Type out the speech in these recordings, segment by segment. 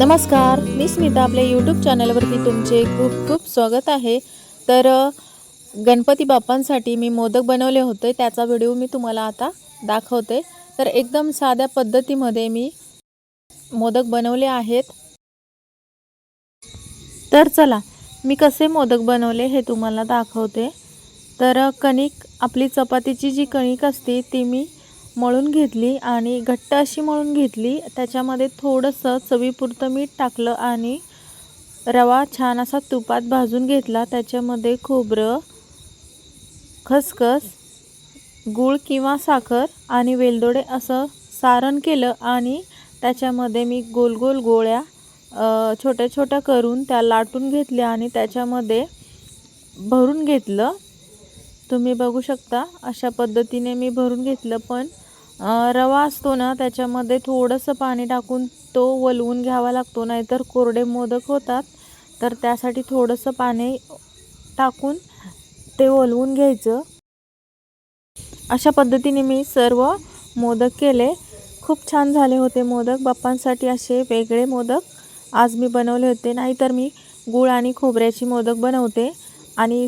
नमस्कार मी स्मिता आपल्या यूट्यूब चॅनलवरती तुमचे खूप खूप स्वागत आहे. तर गणपती बाप्पांसाठी मी मोदक बनवले होते त्याचा व्हिडिओ मी तुम्हाला आता दाखवते. तर एकदम साध्या पद्धतीमध्ये मी मोदक बनवले आहेत. तर चला मी कसे मोदक बनवले हे तुम्हाला दाखवते. तर कणिक आपली चपातीची जी कणिक असते ती मी मळून घेतली आणि घट्ट अशी मळून घेतली. त्याच्यामध्ये थोडंसं चवीपुरतं मीठ टाकलं आणि रवा छान असा तुपात भाजून घेतला. त्याच्यामध्ये खोबरं खसखस गूळ किंवा साखर आणि वेलदोडे असं सारण केलं आणि त्याच्यामध्ये मी गोल गोल गोळ्या छोट्या छोट्या करून त्या लाटून घेतल्या आणि त्याच्यामध्ये भरून घेतलं. तुम्ही बघू शकता अशा पद्धतीने मी भरून घेतलं. पण रवा असतो ना त्याच्यामध्ये थोडंसं पाणी टाकून तो वलवून घ्यावा लागतो. नाहीतर कोरडे मोदक होतात. तर त्यासाठी थोडंसं पाणी टाकून ते वलवून घ्यायचं. अशा पद्धतीने मी सर्व मोदक केले. खूप छान झाले होते मोदक. बाप्पांसाठी असे वेगळे मोदक आज मी बनवले होते. नाहीतर मी गूळ आणि खोबऱ्याची मोदक बनवते. आणि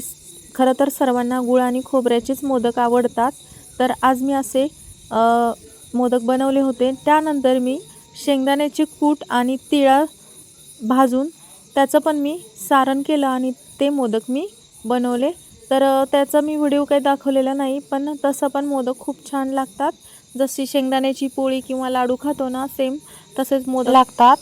खरं तर सर्वांना गूळ आणि खोबऱ्याचेच मोदक आवडतात. तर आज मी असे मोदक बनवले होते. त्यानंतर मी शेंगदाण्याचे कूट आणि तिळा भाजून त्याचं पण मी सारण केलं आणि ते मोदक मी बनवले. तर त्याचा मी व्हिडिओ काही दाखवलेला नाही पण तसं पण मोदक खूप छान लागतात. जशी शेंगदाण्याची पोळी किंवा लाडू खातो ना सेम तसेच मोदक लागतात.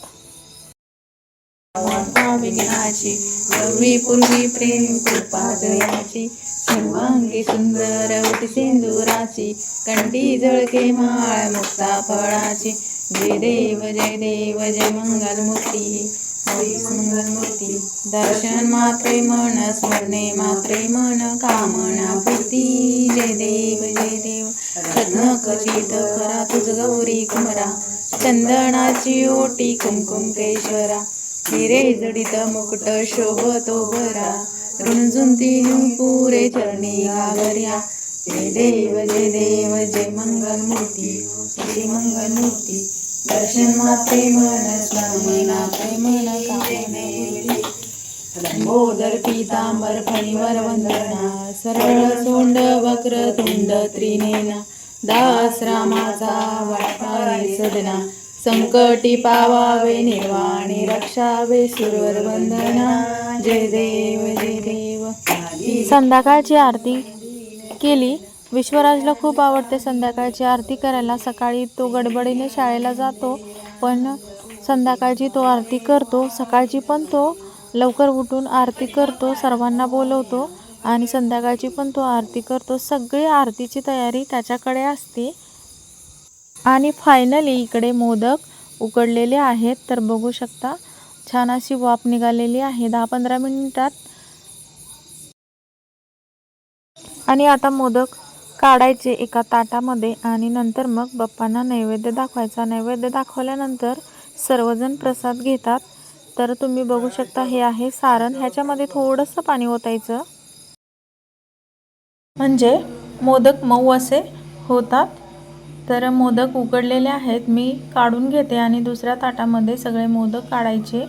विघ्नाची गौरी पूर्वी प्रेम कृपादयाची सर्वांगी सुंदर उटी सिंदुराची कंठी झळके माळ मुक्ता फळाची. जय देव जय देव जय मंगल मूर्ती मूर्ती दर्शन मात्रे मन स्मरणे मात्रे मन कामना पूर्ती. जय देव जय देव. रत्न कचित करा तुझ गौरी कुमरा चंदनाची ओटी कुमकुम केशरा. हिरे जडित मुकुट शोभतो बरा रुंजुंती पुरे चरणी घागर्या जय देव जय देव जय मंगल मूर्ती श्री मंगल मूर्ती दर्शन माते मन स्मरणा प्रेमन कामने लंबोदर पीतांबर फणीवर वंदना. सरळ सोंड वक्र तुंड त्रिनेना. दास रामाचा वाटावे सदना संकटी पावावे निर्वाणी रक्षावे सुरवर वंदना जय देव जय देव. संध्याकाळची आरती केली. विश्वराजला खूप आवडते संध्याकाळची आरती करायला. सकाळी तो गडबडीने शाळेला जातो पण संध्याकाळची तो आरती करतो. सकाळची पण तो लवकर उठून आरती करतो सर्वांना बोलवतो आणि संध्याकाळची पण तो आरती करतो. सगळी आरतीची तयारी त्याच्याकडे असते. आणि फायनली इकडे मोदक उकडलेले आहेत. तर बघू शकता छान अशी वाफ निघालेली आहे. दहा पंधरा मिनिटात. आणि आता मोदक काढायचे एका ताटामध्ये आणि नंतर मग बाप्पांना नैवेद्य दाखवायचा. नैवेद्य दाखवल्यानंतर सर्वजण प्रसाद घेतात. तर तुम्ही बघू शकता हे आहे सारण. ह्याच्यामध्ये थोडंसं पाणी ओतायचं. म्हणजे मोदक मऊ असे होतात. तर मोदक उकडलेले आहेत मी काढून घेते आणि दुसऱ्या ताटामध्ये सगळे मोदक काढायचे.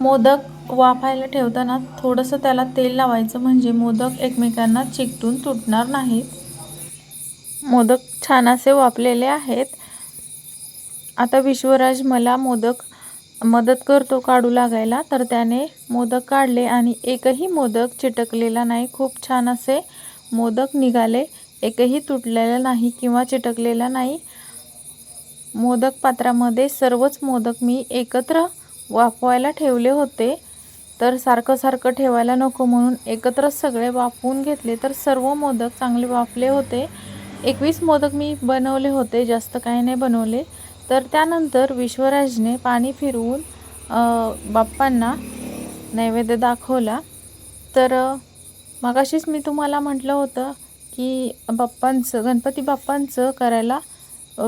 मोदक वाफायला ठेवताना थोडंसं त्याला तेल लावायचं म्हणजे मोदक एकमेकांना चिकटून तुटणार नाहीत. मोदक छान असे वाफलेले आहेत. आता विश्वराज मला मोदक मदत करतो काढू लागायला तर त्याने मोदक काढले आणि एकही मोदक चिटकलेला नाही. खूप छान असे मोदक निघाले. एकही तुटलेला नाही किंवा चिटकलेला नाही. मोदक पात्रामध्ये सर्वच मोदक मी एकत्र वाफवायला ठेवले होते. तर सारखं सारखं ठेवायला नको म्हणून एकत्रच सगळे वाफवून घेतले. तर सर्व मोदक चांगले वाफले होते. एकवीस मोदक मी बनवले होते जास्त काही नाही बनवले. तर त्यानंतर विश्वराजने पाणी फिरवून बाप्पांना नैवेद्य दाखवला. तर मगाशीच मी तुम्हाला म्हटलं होतं की बाप्पांचं गणपती बाप्पांचं करायला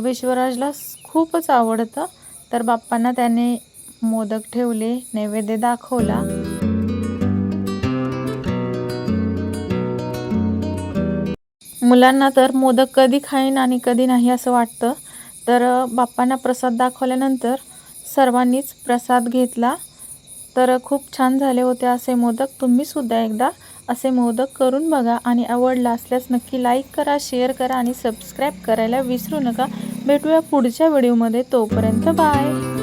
विश्वराजला खूपच आवडतं. तर बाप्पांना त्याने मोदक ठेवले नैवेद्य दाखवला. मुलांना तर मोदक कधी खाईन आणि कधी नाही असं वाटतं. तर बाप्पांना प्रसाद दाखवल्यानंतर सर्वांनीच प्रसाद घेतला. तर खूप छान झाले होते असे मोदक. तुम्हीसुद्धा एकदा असे मोदक करून बघा आणि आवडला असल्यास नक्की लाईक करा शेअर करा आणि सबस्क्राईब करायला विसरू नका. भेटूया पुढच्या व्हिडिओमध्ये तोपर्यंत बाय